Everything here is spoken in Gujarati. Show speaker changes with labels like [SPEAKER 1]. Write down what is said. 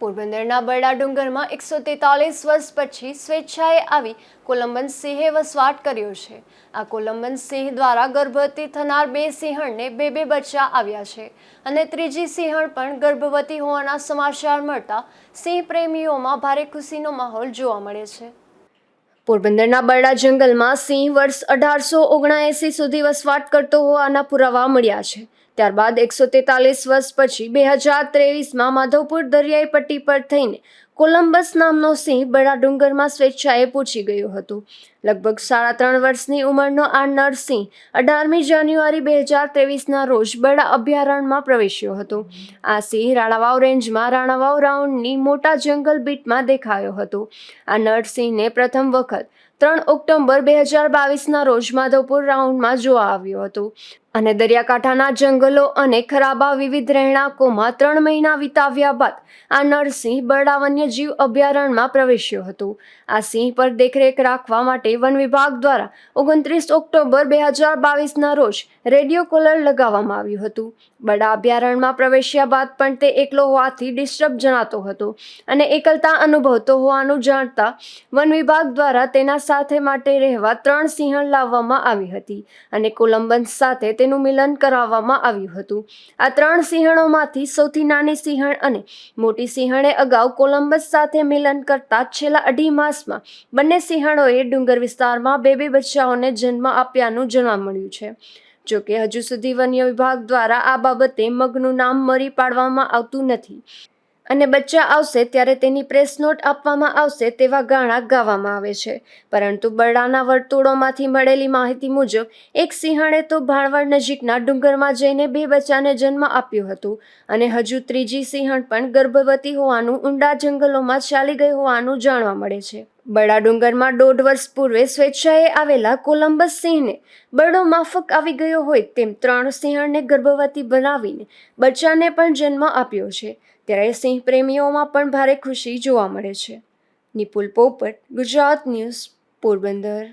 [SPEAKER 1] પોરબંદરના બરડા ડુંગરમાં એકસો તેતાલીસ વર્ષ પછી સ્વેચ્છાએ આવી કોલંબન સિંહે વસવાટ કર્યો છે. આ કોલંબન સિંહ દ્વારા ગર્ભવતી થનાર બે સિંહણને બે બે બચ્ચા આવ્યા છે અને ત્રીજી સિંહણ પણ ગર્ભવતી હોવાના સમાચાર મળતા સિંહ પ્રેમીઓમાં ભારે ખુશીનો માહોલ જોવા મળે છે. પોરબંદરના બરડા જંગલમાં સિંહ વર્ષ અઢારસો ઓગણએંસી સુધી વસવાટ કરતો હોવાના પુરાવા મળ્યા છે. ત્યારબાદ એકસો તેતાલીસ વર્ષ પછી બે હજાર ત્રેવીસમાં માધવપુર દરિયાઈ પટ્ટી પર થઈને કોલંબસ નામનો સિંહ બડા ડુંગરમાં સ્વેચ્છાએ પૂછી ગયું હતું. લગભગ સાડા ત્રણ વર્ષની ઉંમરનો આ નરસિંહ અઢારમી જાન્યુઆરી બે હજાર ત્રેવીસના રોજ બડા અભયારણ્યમાં પ્રવેશ્યો હતો. આ સિંહ રાણાવાવ રેન્જમાં રાણાવાવ રાઉન્ડની મોટા જંગલ બીટમાં દેખાયો હતો. આ નરસિંહને પ્રથમ વખત ત્રણ ઓક્ટોબર બે હજાર બાવીસના રોજ માધવપુર રાઉન્ડમાં જોવા આવ્યો હતો અને દરિયાકાંઠાના જંગલો અને ખરાબા વિવિધ રહેણાંકોમાં ત્રણ મહિના વિતાવ્યા બાદ આ નરસિંહ બરડા વન્યજીવ અભયારણ્યમાં પ્રવેશ્યો હતો. આ સિંહ પર દેખરેખ રાખવા માટે વન વિભાગ દ્વારા ઓગણત્રીસ ઓક્ટોબર બે હજાર બાવીસના રોજ રેડિયો કોલર લગાવવામાં આવ્યું હતું. બડા અભયારણ્યમાં પ્રવેશ્યા બાદ પણ તે એકલો હોવાથી ડિસ્ટર્બ જણાતો હતો અને એકલતા અનુભવતો હોવાનું જાણતા વન વિભાગ દ્વારા તેના સાથે માટે રહેવા ત્રણ સિંહણ લાવવામાં આવી હતી અને કોલંબન સાથે તેનું મિલન કરાવવામાં આવ્યું હતું. આ ત્રણ સિંહણોમાંથી સૌથી નાની સિંહણ અને મોટી સિંહણે અગાઉ કોલંબસ સાથે મિલન કરતા છેલ્લા અઢી માસમાં બંને સિંહણોએ ડુંગર વિસ્તારમાં બે બે બચ્ચાઓને જન્મ આપ્યાનું જાણવા મળ્યું છે. જોકે હજુ સુધી વન્ય વિભાગ દ્વારા આ બાબતે મગનું નામ મરી પાડવામાં આવતું નથી. અને બચ્ચા આવશે ત્યારે તેની પ્રેસ નોટ આપવામાં આવશે તેવા ગાણા ગાવામાં આવે છે. પરંતુ બરડાના વર્તુળોમાંથી મળેલી માહિતી મુજબ, એક સિંહણે તો ભાણવડ નજીકના ડુંગરમાં જઈને બે બચ્ચાને જન્મ આપ્યું હતું અને હજુ ત્રીજી સિંહણ પણ ગર્ભવતી હોવાનું ઊંડા જંગલોમાં ચાલી ગઈ હોવાનું જાણવા મળે છે. બરડા ડુંગરમાં દોઢ વર્ષ પૂર્વે સ્વેચ્છાએ આવેલા કોલંબસ સિંહને બરડો માફક આવી ગયો હોય તેમ ત્રણ સિંહણને ગર્ભવતી બનાવીને બચ્ચાને પણ જન્મ આપ્યો છે. ત્યારે સિંહ પ્રેમીઓમાં પણ ભારે ખુશી જોવા મળે છે. નિપુલ પોપટ, ગુજરાત ન્યૂઝ, પોરબંદર.